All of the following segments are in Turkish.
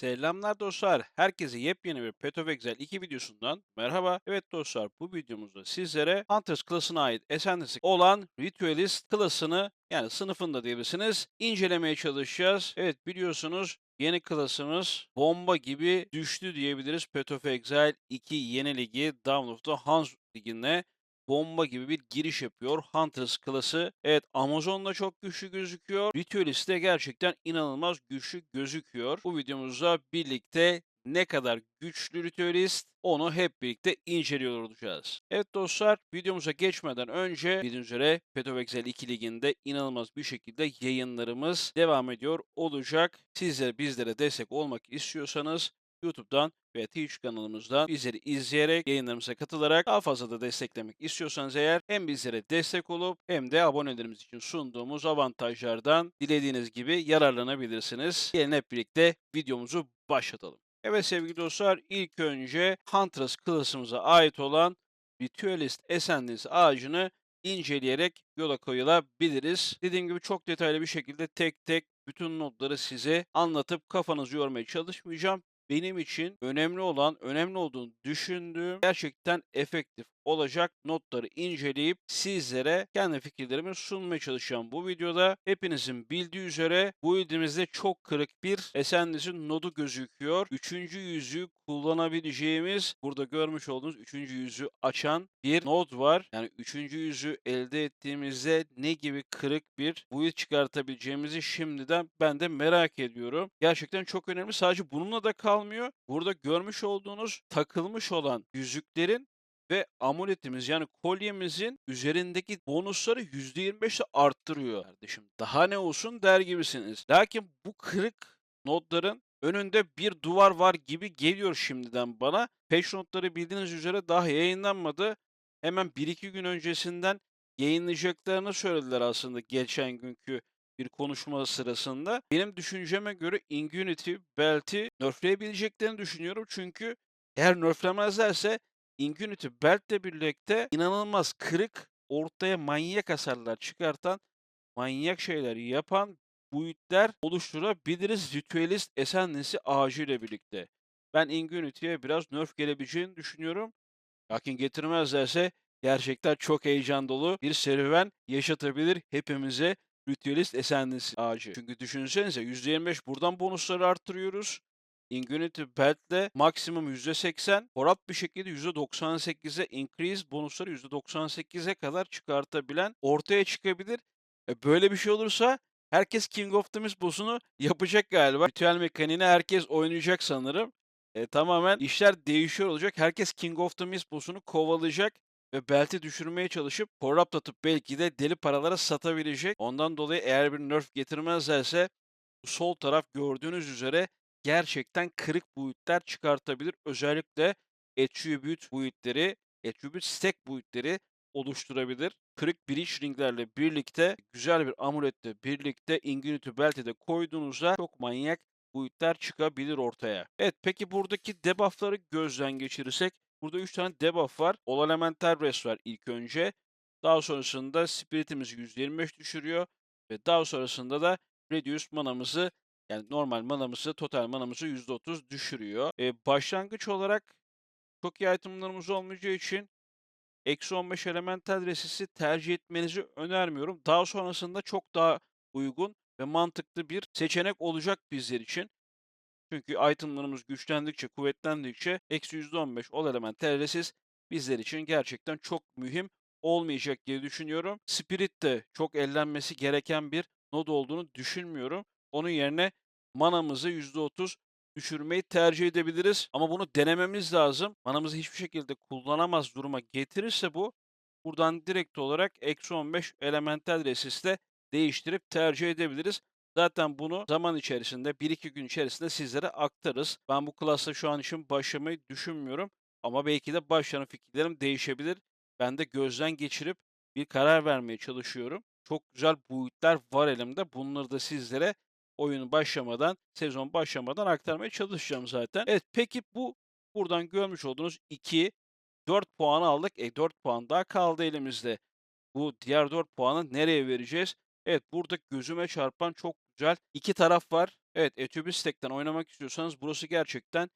Selamlar dostlar. Herkese yepyeni bir Path of Exile 2 videosundan merhaba. Evet dostlar bu videomuzda sizlere Hunters klasına ait Ascendancy olan Ritualist klasını yani sınıfını da diyebilirsiniz incelemeye çalışacağız. Evet biliyorsunuz yeni klasımız bomba gibi düştü diyebiliriz. Path of Exile 2 yeni ligi Dawn of the Huns ligine bomba gibi bir giriş yapıyor. Hunters klası. Evet Amazon'da çok güçlü gözüküyor. Ritualist de gerçekten inanılmaz güçlü gözüküyor. Bu videomuzda birlikte ne kadar güçlü Ritualist onu hep birlikte inceliyor olacağız. Evet dostlar videomuza geçmeden önce bildiğiniz üzere Exile 2 liginde inanılmaz bir şekilde yayınlarımız devam ediyor olacak. Sizler bizlere destek olmak istiyorsanız YouTube'dan ve Twitch kanalımızdan bizleri izleyerek, yayınlarımıza katılarak daha fazla da desteklemek istiyorsanız eğer hem bizlere destek olup hem de abonelerimiz için sunduğumuz avantajlardan dilediğiniz gibi yararlanabilirsiniz. Gelin hep birlikte videomuzu başlatalım. Evet sevgili dostlar ilk önce Huntress klasımıza ait olan Ritualist Ascendance ağacını inceleyerek yola koyulabiliriz. Dediğim gibi çok detaylı bir şekilde tek tek bütün notları size anlatıp kafanızı yormaya çalışmayacağım benim için önemli olan, önemli olduğunu düşündüğüm gerçekten efektif olacak notları inceleyip sizlere kendi fikirlerimi sunmaya çalışacağım. Bu videoda hepinizin bildiği üzere bu ildimizde çok kırık bir Ascendis'in nodu gözüküyor. Üçüncü yüzüğü kullanabileceğimiz burada görmüş olduğunuz üçüncü yüzü açan bir nod var. Yani üçüncü yüzü elde ettiğimizde ne gibi kırık bir build çıkartabileceğimizi şimdiden ben de merak ediyorum. Gerçekten çok önemli. Sadece bununla da kalmıyor. Burada görmüş olduğunuz takılmış olan yüzüklerin ve amuletimiz yani kolyemizin üzerindeki bonusları %25'e arttırıyor kardeşim. Daha ne olsun der gibisiniz. Lakin bu kırık notların önünde bir duvar var gibi geliyor şimdiden bana. Patch notları bildiğiniz üzere daha yayınlanmadı. Hemen 1-2 gün öncesinden yayınlayacaklarını söylediler aslında geçen günkü bir konuşma sırasında. Benim düşünceme göre Ingunity belti nerfleyebileceklerini düşünüyorum. Çünkü eğer nerflemezlerse Ingunity Belt'le birlikte inanılmaz kırık, ortaya manyak hasarlar çıkartan, manyak şeyler yapan build'ler oluşturabiliriz Ritualist Ascendancy ağacıyla birlikte. Ben Ingunity'ye biraz nerf gelebileceğini düşünüyorum. Lakin getirmezlerse gerçekten çok heyecan dolu bir serüven yaşatabilir hepimize Ritualist Ascendancy ağacı. Çünkü düşünsenize %25 buradan bonusları arttırıyoruz. Ingunity Belt'le maksimum %80, korrupt bir şekilde %98'e increase bonusları %98'e kadar çıkartabilen ortaya çıkabilir. E böyle bir şey olursa herkes King of the Mist boss'unu yapacak galiba. Ritüel mekaniğini herkes oynayacak sanırım. E, tamamen işler değişiyor olacak. Herkes King of the Mist boss'unu kovalayacak ve belti düşürmeye çalışıp corrupt atıp belki de deli paralara satabilecek. Ondan dolayı eğer bir nerf getirmezlerse sol taraf gördüğünüz üzere gerçekten kırık boyutlar çıkartabilir. Özellikle attribute boyutları, attribute stack boyutları oluşturabilir. Kırık breach ringlerle birlikte güzel bir amuletle birlikte Ingunity Belt'e de koyduğunuzda çok manyak boyutlar çıkabilir ortaya. Evet peki buradaki debuffları gözden geçirirsek burada 3 tane debuff var. All Elemental Rest var ilk önce. Daha sonrasında Spirit'imizi %25 düşürüyor ve daha sonrasında da Reduce manamızı yani normal manamızı, total manamızı %30 düşürüyor. E, başlangıç olarak çok iyi itemlarımız olmayacağı için eksi 15 elemental resisi tercih etmenizi önermiyorum. Daha sonrasında çok daha uygun ve mantıklı bir seçenek olacak bizler için. Çünkü itemlarımız güçlendikçe, kuvvetlendikçe eksi %15 ol elemental resis bizler için gerçekten çok mühim olmayacak diye düşünüyorum. Spirit de çok ellenmesi gereken bir nod olduğunu düşünmüyorum. Onun yerine manamızı %30 düşürmeyi tercih edebiliriz. Ama bunu denememiz lazım. Manamızı hiçbir şekilde kullanamaz duruma getirirse bu buradan direkt olarak eksi 15 elemental resisle değiştirip tercih edebiliriz. Zaten bunu zaman içerisinde 1-2 gün içerisinde sizlere aktarız. Ben bu klasta şu an için başlamayı düşünmüyorum. Ama belki de başlarım fikirlerim değişebilir. Ben de gözden geçirip bir karar vermeye çalışıyorum. Çok güzel boyutlar var elimde. Bunları da sizlere oyun başlamadan, sezon başlamadan aktarmaya çalışacağım zaten. Evet peki bu buradan görmüş olduğunuz 2, 4 puanı aldık. E 4 puan daha kaldı elimizde. Bu diğer 4 puanı nereye vereceğiz? Evet burada gözüme çarpan çok güzel iki taraf var. Evet, Etübü Stack'ten oynamak istiyorsanız burası gerçekten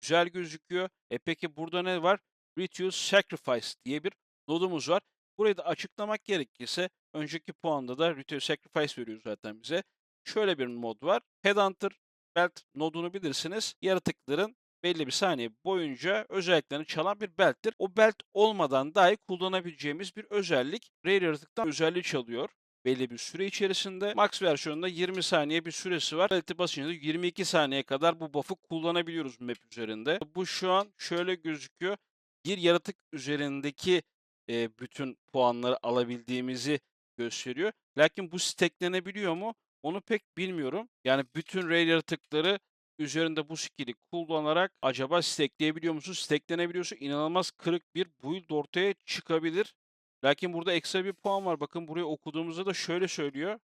güzel gözüküyor. E peki burada ne var? Ritual Sacrifice diye bir nodumuz var. Burayı da açıklamak gerekirse önceki puanda da Ritual Sacrifice veriyor zaten bize. Şöyle bir mod var. Headhunter Belt nodunu bilirsiniz. Yaratıkların belli bir saniye boyunca özelliklerini çalan bir belttir. O belt olmadan dahi kullanabileceğimiz bir özellik. Rare yaratıktan özelliği çalıyor belli bir süre içerisinde. Max versiyonunda 20 saniye bir süresi var. Belti basınca da 22 saniye kadar bu buff'ı kullanabiliyoruz map üzerinde. Bu şu an şöyle gözüküyor. Bir yaratık üzerindeki e, bütün puanları alabildiğimizi gösteriyor. Lakin bu stacklenebiliyor mu? Onu pek bilmiyorum. Yani bütün raid yaratıkları üzerinde bu skill'i kullanarak acaba stackleyebiliyor musun? Stacklenebiliyorsa inanılmaz kırık bir build ortaya çıkabilir. Lakin burada ekstra bir puan var. Bakın buraya okuduğumuzda da şöyle söylüyor.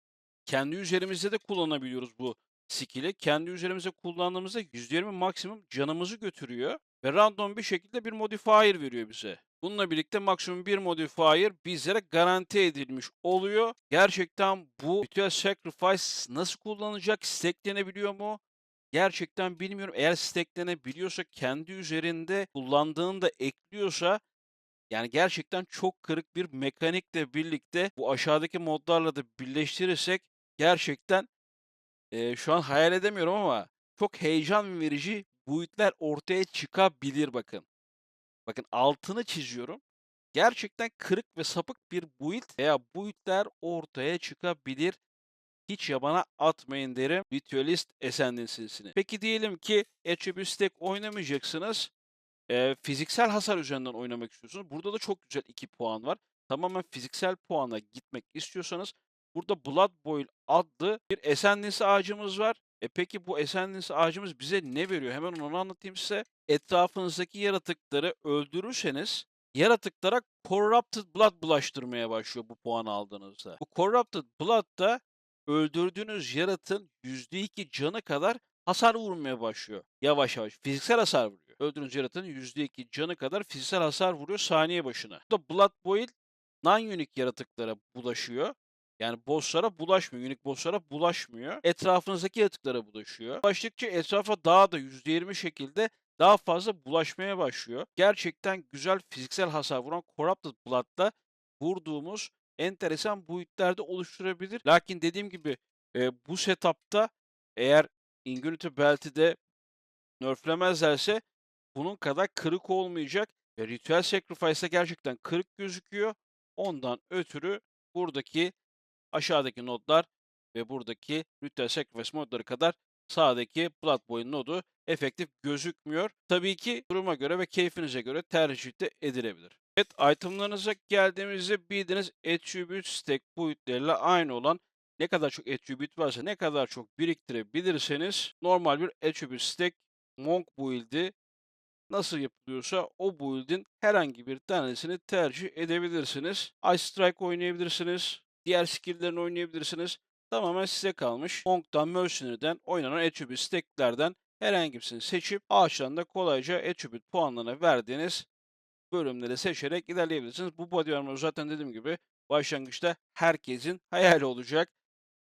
Kendi üzerimizde de kullanabiliyoruz bu skill'i. Kendi üzerimize kullandığımızda %20 maksimum canımızı götürüyor. Ve random bir şekilde bir modifier veriyor bize. Bununla birlikte maksimum bir modifier bizlere garanti edilmiş oluyor. Gerçekten bu Ritual Sacrifice nasıl kullanılacak? Stacklenebiliyor mu? Gerçekten bilmiyorum. Eğer stacklenebiliyorsa kendi üzerinde kullandığını da ekliyorsa yani gerçekten çok kırık bir mekanikle birlikte bu aşağıdaki modlarla da birleştirirsek gerçekten eee, şu an hayal edemiyorum ama çok heyecan verici boyutlar ortaya çıkabilir bakın. Bakın altını çiziyorum. Gerçekten kırık ve sapık bir build veya build'ler ortaya çıkabilir. Hiç yabana atmayın derim Ritualist Ascendancy'sini. Peki diyelim ki Attribute Stack oynamayacaksınız. Eee, fiziksel hasar üzerinden oynamak istiyorsunuz. Burada da çok güzel 2 puan var. Tamamen fiziksel puana gitmek istiyorsanız burada Blood Boil adlı bir Ascendancy ağacımız var. E peki bu Ascendancy ağacımız bize ne veriyor? Hemen onu anlatayım size. Etrafınızdaki yaratıkları öldürürseniz yaratıklara Corrupted Blood bulaştırmaya başlıyor bu puan aldığınızda. Bu Corrupted Blood da öldürdüğünüz yaratığın %2 canı kadar hasar vurmaya başlıyor. Yavaş yavaş. Fiziksel hasar vuruyor. Öldüğünüz yaratığın %2 canı kadar fiziksel hasar vuruyor saniye başına. Bu da Blood Boil non-unique yaratıklara bulaşıyor. Yani bosslara bulaşmıyor. Unique bosslara bulaşmıyor. Etrafınızdaki yaratıklara bulaşıyor. Bulaştıkça etrafa daha da %20 şekilde daha fazla bulaşmaya başlıyor. Gerçekten güzel fiziksel hasar vuran Corrupted Blood'la vurduğumuz enteresan boyutlarda oluşturabilir. Lakin dediğim gibi e, bu setup'ta eğer Ingunity Belt'i de nerflemezlerse bunun kadar kırık olmayacak. Ve Ritual Sacrifice'da gerçekten kırık gözüküyor. Ondan ötürü buradaki aşağıdaki nodlar ve buradaki Ritual Sacrifice modları kadar sağdaki Blood Boy'un nodu efektif gözükmüyor. Tabii ki duruma göre ve keyfinize göre tercih de edilebilir. Evet, itemlarınıza geldiğimizde bildiğiniz attribute stack boyutlarıyla aynı olan ne kadar çok attribute varsa ne kadar çok biriktirebilirseniz normal bir attribute stack monk build'i nasıl yapılıyorsa o build'in herhangi bir tanesini tercih edebilirsiniz. Ice Strike oynayabilirsiniz. Diğer skill'lerini oynayabilirsiniz. Tamamen size kalmış. Monk'tan, Mercenary'den oynanan attribute stack'lerden herhangi birisini seçip ağaçtan kolayca attribute puanlarına verdiğiniz bölümleri seçerek ilerleyebilirsiniz. Bu body armor zaten dediğim gibi başlangıçta herkesin hayali olacak.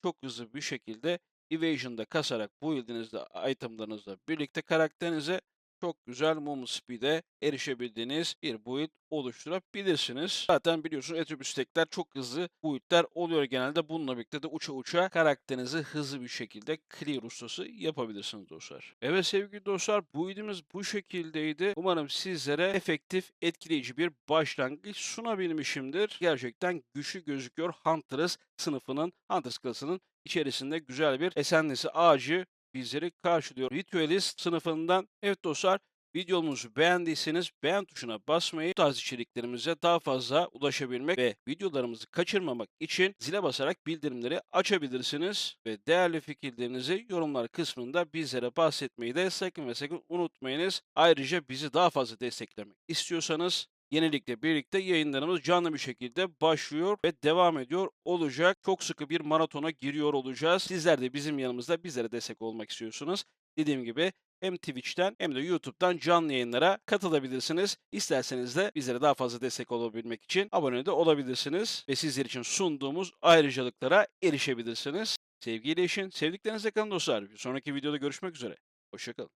Çok hızlı bir şekilde Evasion'da kasarak bu build'inizde, itemlarınızla birlikte karakterinize çok güzel movement speed'e erişebildiğiniz bir build oluşturabilirsiniz. Zaten biliyorsunuz stack'ler çok hızlı build'ler oluyor genelde. Bununla birlikte de uça uça karakterinizi hızlı bir şekilde clear ustası yapabilirsiniz dostlar. Evet sevgili dostlar build'imiz bu şekildeydi. Umarım sizlere efektif, etkileyici bir başlangıç sunabilmişimdir. Gerçekten güçlü gözüküyor Hunters sınıfının, Hunters klasının içerisinde güzel bir esenlisi ağacı bizleri karşılıyor. Ritualist sınıfından evet dostlar videomuzu beğendiyseniz beğen tuşuna basmayı, bu tarz içeriklerimize daha fazla ulaşabilmek ve videolarımızı kaçırmamak için zile basarak bildirimleri açabilirsiniz. Ve değerli fikirlerinizi yorumlar kısmında bizlere bahsetmeyi de sakın ve sakın unutmayınız. Ayrıca bizi daha fazla desteklemek istiyorsanız Yenilikle birlikte yayınlarımız canlı bir şekilde başlıyor ve devam ediyor olacak. Çok sıkı bir maratona giriyor olacağız. Sizler de bizim yanımızda bizlere destek olmak istiyorsunuz. dediğim gibi hem Twitch'ten hem de YouTube'dan canlı yayınlara katılabilirsiniz. İsterseniz de bizlere daha fazla destek olabilmek için abone de olabilirsiniz ve sizler için sunduğumuz ayrıcalıklara erişebilirsiniz. Sevgiyle işin, sevdiklerinizle kalın dostlar. Bir sonraki videoda görüşmek üzere. Hoşçakalın.